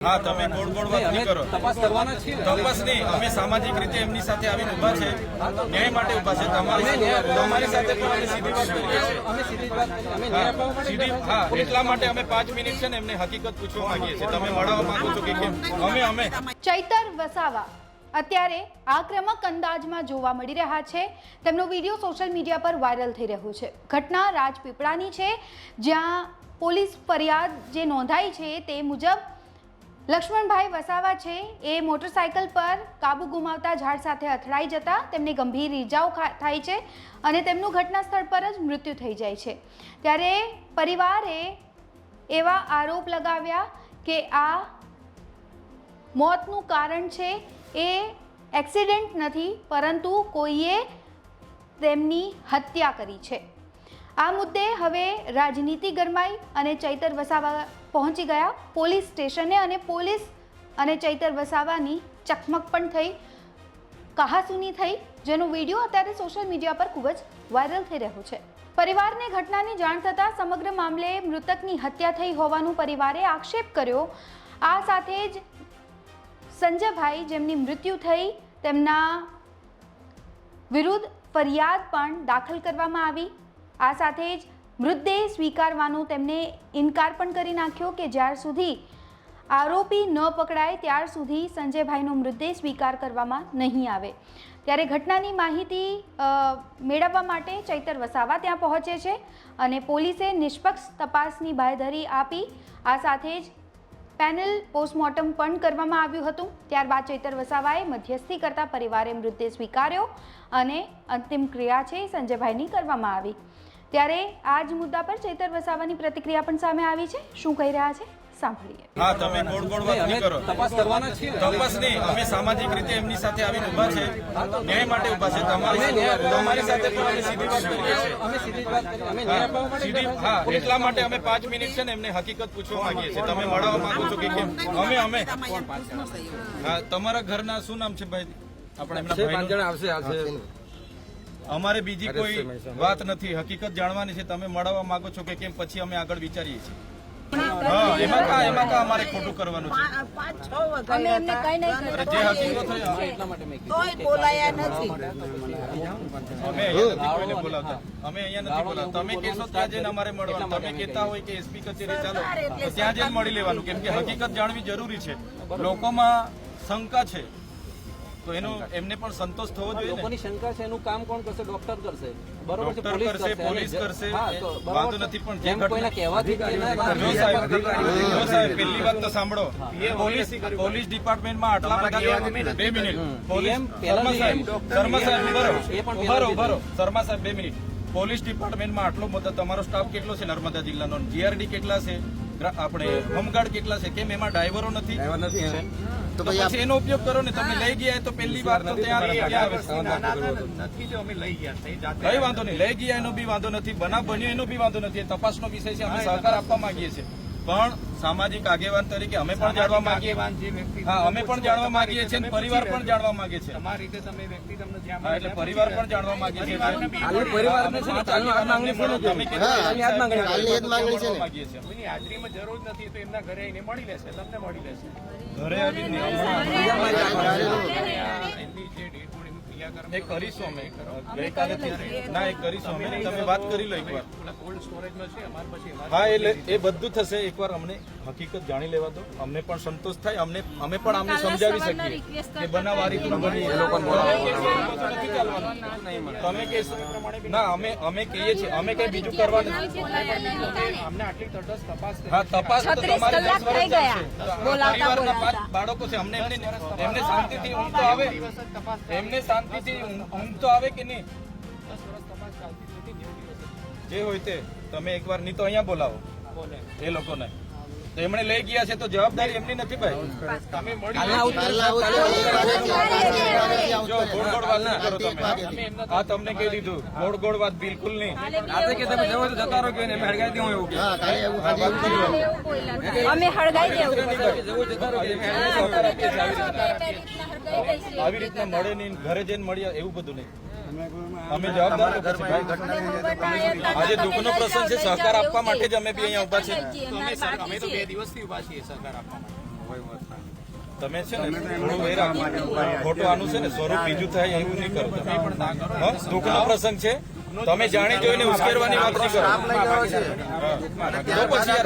હા તમે ગોળ ગોળ વાત નહીં કરો. તપાસ કરવાના જ તપાસ નહીં. અમે સામાજિક રીતે એમની સાથે આવીને ઊભા છે. ન્યાય માટે ઊભા છે. તમારી તમારી સાથે પણ અમે સીધી વાત કરીએ અમે સીધી વાત અમે ન્યાય અપાવવા માટે સીધી હા એટલા માટે અમે પાંચ મિનિટ છે ને એમને હકીકત પૂછવા માંગીએ છીએ. તમે મળવા માંગો છો કે કેમ? અમે અમે. ચૈતર વસાવા અત્યારે આક્રમક અંદાજમાં જોવા મળી રહ્યા છે. તેમનો વીડિયો સોશિયલ મીડિયા પર વાયરલ થઈ રહ્યો છે. ઘટના રાજપીપળાની છે જ્યાં પોલીસ ફરિયાદ જે નોંધાઈ છે તે મુજબ લક્ષ્મણભાઈ વસાવા છે, એ મોટરસાયકલ પર કાબુ ગુમાવતા ઝાડ સાથે અથડાઈ જતા તેમને ગંભીર ઈજાઓ થાય છે અને તેમનું ઘટના સ્થળ પર જ મૃત્યુ થઈ જાય છે. ત્યારે પરિવારે એવા આરોપ લગાવ્યા કે આ મોતનું કારણ છે, એ એક્સિડન્ટ નથી, પરંતુ કોઈએ તેમની હત્યા કરી છે. આ મુદ્દે હવે રાજનીતિ ગરમાઈ અને ચૈતર વસાવા પહોંચી ગયા. પોલીસ સ્ટેશને અને પોલીસ અને ચૈતર વસાવાની ચકમક પણ થઈ, કહાસુની થઈ, જેનો વીડિયો અત્યારે સોશિયલ મીડિયા પર ખૂબ જ વાયરલ થઈ રહ્યો છે. પરિવારને ઘટનાની જાણ થતાં સમગ્ર મામલે મૃતકની હત્યા થઈ હોવાનું પરિવારે આક્ષેપ કર્યો. આ સાથે જ સંજયભાઈ જેમની મૃત્યુ થઈ, તેમના વિરુદ્ધ ફરિયાદ પણ દાખલ કરવામાં આવી. આ સાથે જ મૃતદેહ સ્વીકારવાનો તેમને ઇનકાર પણ કરી નાખ્યો કે જ્યાર સુધી આરોપી ન પકડાય, ત્યાર સુધી સંજયભાઈનો મૃતદેહ સ્વીકાર કરવામાં નહીં આવે. ત્યારે ઘટનાની માહિતી મેળવવા માટે ચૈતર વસાવા ત્યાં પહોંચે છે અને પોલીસે નિષ્પક્ષ તપાસની બાંયધરી આપી. આ સાથે જ પેનલ પોસ્ટમોર્ટમ પણ કરવામાં આવ્યું હતું. ત્યારબાદ ચૈતર વસાવાએ મધ્યસ્થી કરતા પરિવારે મૃતદેહ સ્વીકાર્યો અને અંતિમ ક્રિયા છે સંજયભાઈની કરવામાં આવી. ત્યારે આ જ મુદ્દા પર ચૈતર વસાવાની પ્રતિક્રિયા પણ સામે આવી છે. શું કહી રહ્યા છે? સાંભળીએ. હા તમે ગોળ ગોળ વાત નહીં કરો. તપાસ કરવાના છીએ. તપાસ નહીં અમે સામાજિક રીતે એમની સાથે આવીને ઊભા છે. ન્યાય માટે ઊભા છે. તમારી તમારી સાથે પણ અમે સીધી વાત કરીએ છીએ. અમે સીધી વાત કરી. અમે ન્યાય અપાવવા હા, માટે સીધી હા એટલા માટે અમે પાંચ મિનિટ છે ને એમને હકીકત પૂછવા માંગીએ છીએ. તમે મળવા માંગો છો કે કેમ? અમે અમે. હા તમારા ઘરના શું નામ છે ભાઈ? આપણે એમના ભાઈનું- આવશે આવશે. અમારે બીજી કોઈ વાત નથી. હકીકત જાણવાની છે. તમે મળવા માંગો છો કે કેમ? પછી અમે આગળ વિચારીએ છીએ. હા એમાં કા એમાં કા અમારે ખોટું કરવાનું છે? પાંચ છ વગાડ્યા એમને કઈ નહીં અરે જે હકીકત હોય એટલા માટે મેં કીધું તોય બોલાયા નથી. અમે અહીંયા નથી બોલાવતા. અમે અહીંયા નથી બોલાવતા. તમે કહેશો ત્યાં જઈને અમારે મળવાનું. તમે કહેતા હોય કે એસપી કચેરી ચાલો ત્યાં જઈને મળી લેવાનું. કેમ કે હકીકત જાણવી જરૂરી છે. લોકોમાં શંકા છે. તો એનો એમને પણ સંતોષ થવો જોઈએ લોકોની શંકા છે એનું કામ કોણ કરશે? ડોક્ટર કરશે. બરોબર છે પોલીસ કરશે, પોલીસ કરશે, વાંધો નથી, પણ જેમ કોઈના કહેવાથી જ સાહેબ જો સાહેબ પહેલી વાત તો સાંભળો. પોલીસ પોલીસ ડિપાર્ટમેન્ટમાં આટલા બધા બે મિનિટ. પોલીસ શર્મા સાહેબ શર્મા સાહેબ ઊભા રહો. એ પણ ઊભા રહો, પહેલા ઊભા રહો. શર્મા સાહેબ બે મિનિટ. પોલીસ ડિપાર્ટમેન્ટમાં આટલો બધો તમારો સ્ટાફ કેટલો છે નર્મદા જિલ્લાનો? જીઆરડી કેટલા છે? આપણે હોમગાર્ડ કેટલા છે કેમ એમાં ડ્રાઈવરો નથી? તો પછી એનો ઉપયોગ કરો ને તમે લઈ ગયા તો પહેલી વાર તો ત્યાં કઈ વાંધો નહીં લઈ ગયા એનો બી વાંધો નથી બનાવ બન્યો એનો બી વાંધો નથી તપાસનો વિષય છે અમે સહકાર આપવા માંગીએ છીએ. પણ સામાજિક આગેવાન તરીકે અમે પણ જાણવા માંગીએ. હા અમે પણ જાણવા માંગીએ છીએ પરિવાર પણ જાણવા માંગે છે એટલે પરિવાર પણ જાણવા માંગે છે પરિવારને છે કાલની આ માંગણી છે. તમે કાલની આ માંગણી. કાલની એ માંગણી છે માંગીએ છીએ. હાજરીમાં જરૂર નથી તો એમના ઘરે મળી લેશે તમને મળી લેશે. ઘરે આવીને એ કરીશું અમે. ગઈકાલે ના એ કરીશું અમે. તમે વાત કરી લો એકવાર. કોલ્ડ સ્ટોરેજમાં છે અમારી પછી હા એટલે એ બધું થશે. એકવાર અમને હકીકત જાણી લેવા દો. અમને પણ સંતોષ થાય. અમને અમે પણ અમને સમજાવી શકીએ કે બનાવારી એ તમે કે ના અમે અમે કહીએ છીએ. અમે કઈ બીજું કરવા નથી અમને આટલી તટસ્થ તપાસ હા તપાસ તો તમારે દસ વર્ષ થઈ ચાલશે. બોલાવતા પરિવારના બોલાવતા. બાળકો છે. અમને એમને શાંતિથી ઊંઘ તો આવે. એમને શાંતિથી ઊંઘ ઊંઘ તો આવે કે નહીં? જે હોય તે. તમે એકવાર નહીં તો અહીંયા બોલાવો. એ લોકોને. તો એમણે લઈ ગયા છે તો જવાબદારી એમની નથી ભાઈ. આ તમને કહી દીધું. ગોળ ગોળ વાત બિલકુલ નહીં. કે તમે જવો જતા રહો કે હળગાઈ દઉં એવું. અમે હળગાઈ. આવી રીતના મળે નહીં ઘરે જઈને મળ્યા એવું બધું નહીં. અમે જવાબદાર. આજે દુઃખનો પ્રસંગ છે સહકાર આપવા માટે જ અમે બી અહીંયા ઊભા છીએ. અમે અમે તો બે દિવસથી ઊભા છીએ સહકાર આપવા માટે. તમે છે ને થોડું ખોટું આનું છે ને સ્વરૂપ બીજું થાય એવું નહીં કરો પણ ના કરો. હં? દુઃખનો પ્રસંગ છે. તમે જાણી જોઈને ઉશ્કેરવાની વાત કરો? તો પછી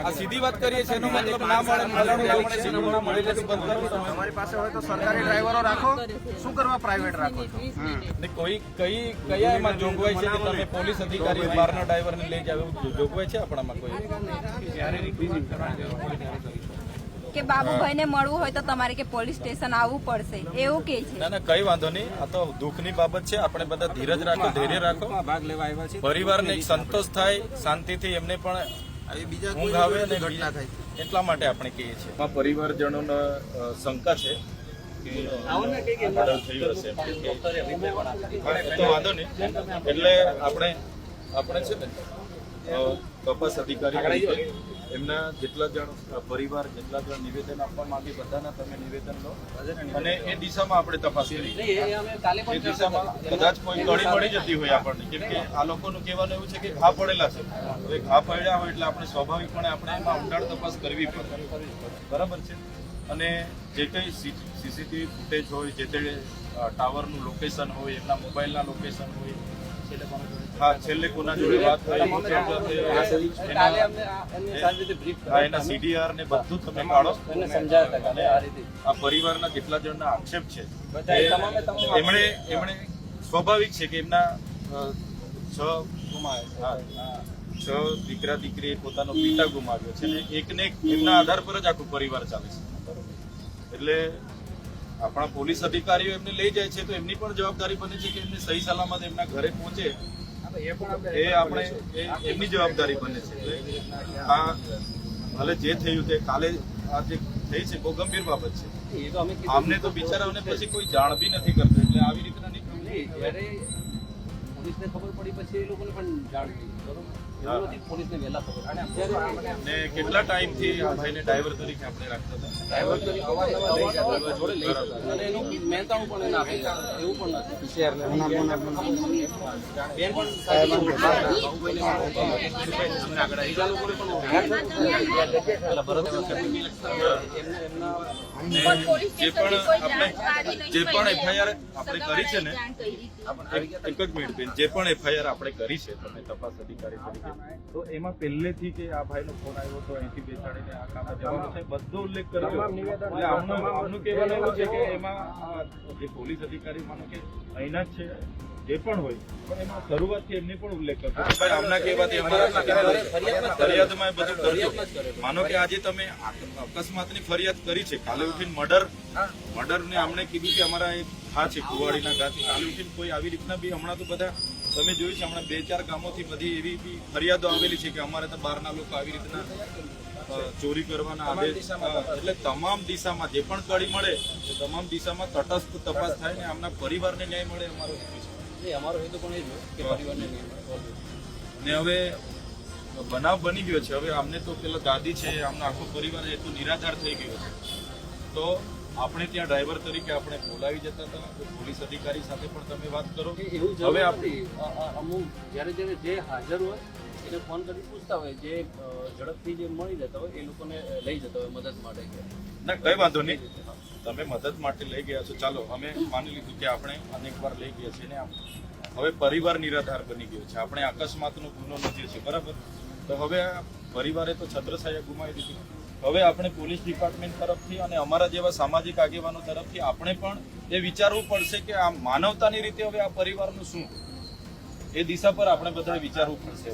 આ સીધી વાત કરીએ છીએ એનો મતલબ ના મળે. તમારી? પાસે હોય તો સરકારી ડ્રાઈવરો રાખો. શું કરવા પ્રાઇવેટ રાખો ને કોઈ કઈ કયા એમાં જોગવાઈ છે કે તમે પોલીસ અધિકારી બહારના ડ્રાઈવરને લઈ જાવ જોગવાઈ છે આપણામાં કોઈ? કે બાબુભાઈ ને મળવું હોય તો તમારે કે પોલીસ સ્ટેશન આવવું પડશે. એવું કે છે? ના ના કઈ વાંધો નહીં. આ તો દુઃખની બાબત છે. આપણે બધા ધીરજ રાખો ધૈર્ય રાખો. ભાગ લેવા આવ્યા છે પરિવારને એક સંતોષ થાય શાંતિથી એમને પણ ઊંઘ આવે ને થાય એટલા માટે આપણે કહીએ છીએ. આ પરિવારજનોનો અ, શંકા છે એટલે આપણે આપણે છે ને તપાસ અધિકારી એમના જેટલા જણ પરિવાર જેટલા જણ નિવેદન આપવા માંગે બધાના તમે નિવેદન લો. અને એ દિશામાં આપણે તપાસ કરીએ એ દિશામાં કદાચ કોઈ કડી મળી જતી હોય આપણને. કેમ કે આ લોકોનું કહેવાનું એવું છે કે ઘા પડેલા છે. હવે ઘા પડ્યા હોય એટલે આપણે સ્વાભાવિકપણે આપણે એમાં ઊંડાણ તપાસ કરવી પડે. બરાબર છે? અને જે કંઈ સીસીટીવી ફૂટેજ હોય જે તે ટાવરનું લોકેશન હોય એમના મોબાઈલના લોકેશન હોય હા છેલ્લે કોના જોડે વાત થઈ એના- સીડીઆર ને બધું તમે કાઢો. આ પરિવારના કેટલા જણના આક્ષેપ છે એમણે એમણે સ્વાભાવિક છે કે એમના છ છ. દીકરા દીકરી પોતાનો પિતા ગુમાવ્યો છે ને એકને એક એમના આધાર પર જ આખું પરિવાર ચાલે છે. એટલે આપણા પોલીસ અધિકારીઓ એમને લઈ જાય છે તો એમની પણ જવાબદારી બને છે કે એમને સહી સલામત એમના ઘરે પહોંચે. એ આપણે એમની જવાબદારી બને છે. એટલે આ ભલે જે થયું તે કાલે આ જે થઈ છે બહુ ગંભીર બાબત છે. આમને તો બિચારાઓને પછી કોઈ જાણ બી નથી કરતું એટલે આવી રીતના નહીં. ખબર પડી પછી એ લોકોને પણ જાણ થઈ બરોબર? ને કેટલા ટાઈમથી આ ભાઈને ડ્રાઈવર તરીકે આપણે રાખતા હતા? ડ્રાઈવર તરીકે અવારનવાર લઈ જતા હતા, જોડે લઈ અને એનું મહેનતાણું પણ એને આપી એવું પણ નથી. બેન પણ સાચી ઓળખાણ હતા. બાહુબલીને પણ ઓળખાણ હતી. બીજા લોકોને પણ ઓળખાણ હતી. એટલે ભરતભાઈ એમને જે પણ આપણે જે પણ એફઆઈઆર આપણે કરી છે ને એક એક જ મિનિટ બેન જે પણ એફઆઈઆર આપણે કરી છે તમે તપાસ અધિકારી તરીકે. તો એમાં પહેલેથી કે આ ભાઈનો ફોન આવ્યો તો અહીંથી બેસાડીને આ કામ જવાનું છે? બધો ઉલ્લેખ કર્યો. એટલે આમનું આમનું કહેવાનું એવું છે કે એમાં જે પોલીસ અધિકારી માનો કે અહીંના જ છે. જે પણ હોય. પણ એમાં શરૂઆતથી એમને પણ ઉલ્લેખ કરજો ભાઈ આમના કહેવાથી અમારા ફરિયાદમાં બધું કરજો માનો કે આજે તમે અકસ્માતની ફરિયાદ કરી છે કાલે ઉઠીને મર્ડર. મર્ડર ને કીધું કે અમારા એક ઘા છે કુવાડીના ઘાથી કાલે ઉઠીને કોઈ આવી રીતના બી હમણાં તો બધા તમે જોયું છે હમણાં બે ચાર ગામોથી બધી એવી બી ફરિયાદો આવેલી છે કે અમારે તો બહારના લોકો આવી રીતના ચોરી કરવાના આદેશ એટલે તમામ દિશામાં જે પણ કડી મળે તમામ દિશામાં તટસ્થ તપાસ થાય ને આમના પરિવારને ન્યાય મળે અમારો. અમારો હેતુ પણ એ જ કે પરિવારને ને હવે બનાવ બની ગયો છે. હવે આમને તો પેલા દાદી છે આમનો આખો પરિવાર એ તો નિરાધાર થઈ ગયો છે. તો આપણે ત્યાં ડ્રાઈવર તરીકે આપણે બોલાવી જતા હતા પોલીસ અધિકારી સાથે પણ તમે વાત કરો. કે એવું હવે જરૂર આપ- નથી. અ- અ- અમુક જ્યારે જ્યારે જે હાજર હોય એને ફોન કરી પૂછતા હોય જે ઝડપથી જે મળી જતા હોય એ લોકોને લઈ જતા હોય મદદ માટે. ના કઈ વાંધો નહીં. તમે મદદ માટે લઈ ગયા છો. ચાલો, અમે માની લીધું કે આપણે અનેક વાર લઈ ગયા છીએ ને હવે પરિવાર નિરાધાર બની ગયો છે. આપણે અકસ્માતનો ગુનો નોંધ્યો છે, બરાબર? તો હવે આ પરિવારે તો છત્રછાયા ગુમાવી દીધી. હવે આપણે પોલીસ ડિપાર્ટમેન્ટ તરફથી અને અમારા જેવા સામાજિક આગેવાનો તરફથી આપણે પણ એ વિચારવું પડશે કે આ માનવતાની રીતે હવે આ પરિવારનું શું? એ દિશા પર આપણે બધાએ વિચારવું પડશે.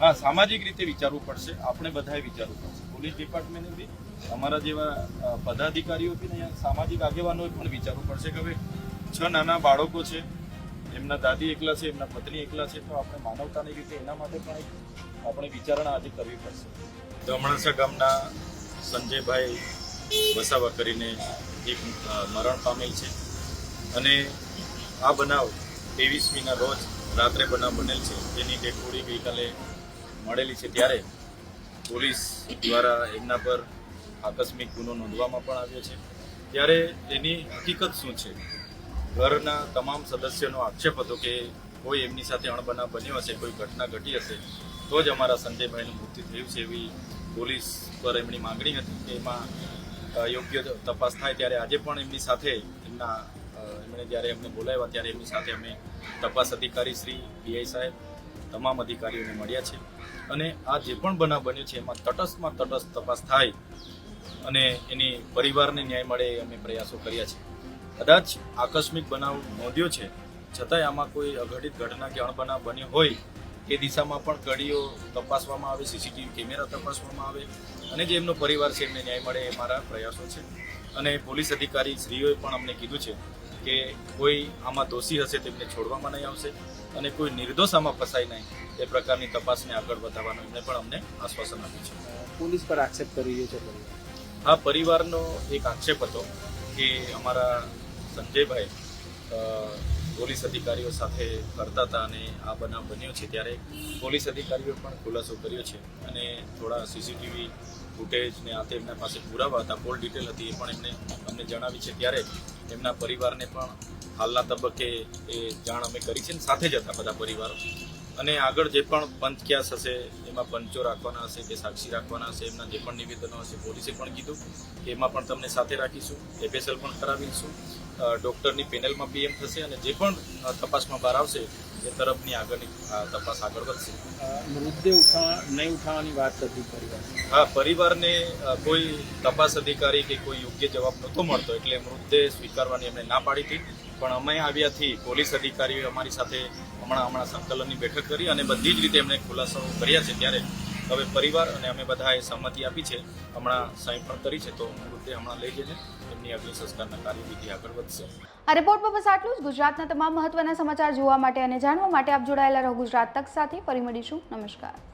હા, સામાજિક રીતે વિચારવું પડશે. આપણે બધાએ વિચારવું પડશે. પોલીસ ડિપાર્ટમેન્ટને બી અમારા જેવા પદાધિકારીઓથી અહીંયા સામાજિક આગેવાનોએ પણ વિચારવું પડશે કે હવે છ નાના બાળકો છે, એમના દાદી એકલા છે, એમના પત્ની એકલા છે, તો આપણે માનવતાની રીતે એના માટે પણ આપણે વિચારણા આજે કરવી પડશે. દમણસા ગામના સંજયભાઈ વસાવા કરીને એક મરણ પામેલ છે. અને આ બનાવ ત્રેવીસમીના રોજ રાત્રે બનાવ બનેલ છે. તેની ડેડ બોડી ગઈકાલે મળેલી છે ત્યારે પોલીસ દ્વારા એમના પર આકસ્મિક ગુનો નોંધવામાં પણ આવ્યો છે. ત્યારે એની હકીકત શું છે? ઘરના તમામ સદસ્યોનો આક્ષેપ હતો કે કોઈ એમની સાથે અણબનાવ બન્યો હશે, કોઈ ઘટના ઘટી હશે, તો જ અમારા સંજયભાઈનું મૃત્યુ થયું છે એવી પોલીસ પર એમની માંગણી હતી કે એમાં યોગ્ય તપાસ થાય. ત્યારે આજે પણ એમની સાથે એમના એમણે જ્યારે એમને બોલાવ્યા, ત્યારે એમની સાથે અમે તપાસ અધિકારી શ્રી પીઆઈ સાહેબ તમામ અધિકારીઓને મળ્યા છે અને આ જે પણ બનાવ બન્યો છે, એમાં તટસ્થમાં તટસ્થ તપાસ થાય અને એની પરિવારને ન્યાય મળે અમે પ્રયાસો કર્યા છે. કદાચ આકસ્મિક બનાવ નોંધ્યો છે, છતાંય આમાં કોઈ અઘટિત ઘટના કે અણબનાવ બન્યો હોય, એ દિશામાં પણ કડીઓ તપાસવામાં આવે, સીસીટીવી કેમેરા તપાસવામાં આવે અને જે એમનો પરિવાર છે, એમને ન્યાય મળે એ મારા પ્રયાસો છે. અને પોલીસ અધિકારી શ્રીઓએ પણ અમને કીધું છે કે કોઈ આમાં દોષી હશે તેમને છોડવામાં નહીં આવશે. અને કોઈ નિર્દોષ આમાં ફસાય નહીં. એ પ્રકારની તપાસને આગળ વધારવાનું એમને પણ અમને આશ્વાસન આપ્યું છે. પોલીસ પર આક્ષેપ કરી રહ્યો છે હા આ પરિવારનો એક આક્ષેપ હતો કે અમારા સંજયભાઈ પોલીસ અધિકારીઓ સાથે કરતા હતા અને આ બનાવ બન્યો છે. ત્યારે પોલીસ અધિકારીઓ પણ ખુલાસો કર્યો છે અને થોડા સીસીટીવી ફૂટેજ ને આ તેમના પાસે પુરાવા હતા. ફોલ ડિટેલ હતી એ પણ એમને અમને જણાવી છે. ત્યારે એમના પરિવારને પણ હાલના તબક્કે એ જાણ અમે કરી છે ને સાથે જ હતા બધા પરિવારો. અને આગળ જે પણ પંચ ક્યાસ હશે એમાં પંચો રાખવાના હશે કે સાક્ષી રાખવાના હશે એમના જે પણ નિવેદનો હશે પોલીસે પણ કીધું કે એમાં પણ તમને સાથે રાખીશું એફએસએલ પણ કરાવીશું. ડૉક્ટરની પેનલમાં પીએમ થશે અને જે પણ તપાસમાં બહાર આવશે એ તરફની આગળની તપાસ આગળ વધશે. મૃતદેહ ઉઠા નહીં ઉઠાવવાની વાત હતી પરિવાર? હા પરિવારને કોઈ તપાસ અધિકારી કે કોઈ યોગ્ય જવાબ નહોતો મળતો એટલે મૃતદેહ સ્વીકારવાની એમણે ના પાડી હતી. પણ અમે આવ્યાથી પોલીસ અધિકારીઓએ અમારી સાથે હમણાં હમણાં સંકલનની બેઠક કરી અને બધી જ રીતે એમણે ખુલાસાઓ કર્યા છે. ત્યારે હવે પરિવાર અને અમે બધાએ સહમતિ આપી છે. હમણાં સાઈન પણ કરી છે. તો મૃતદેહ હમણાં લઈ જઈને એમની અગ્નિ સંસ્કારના કાર્યવિધિ આગળ વધશે. આ રિપોર્ટમાં બસ આટલું જ. ગુજરાતના તમામ મહત્વના સમાચાર જોવા માટે અને જાણવા માટે આપ જોડાયેલા રહો ગુજરાત તક સાથે. ફરી મળીશું. નમસ્કાર.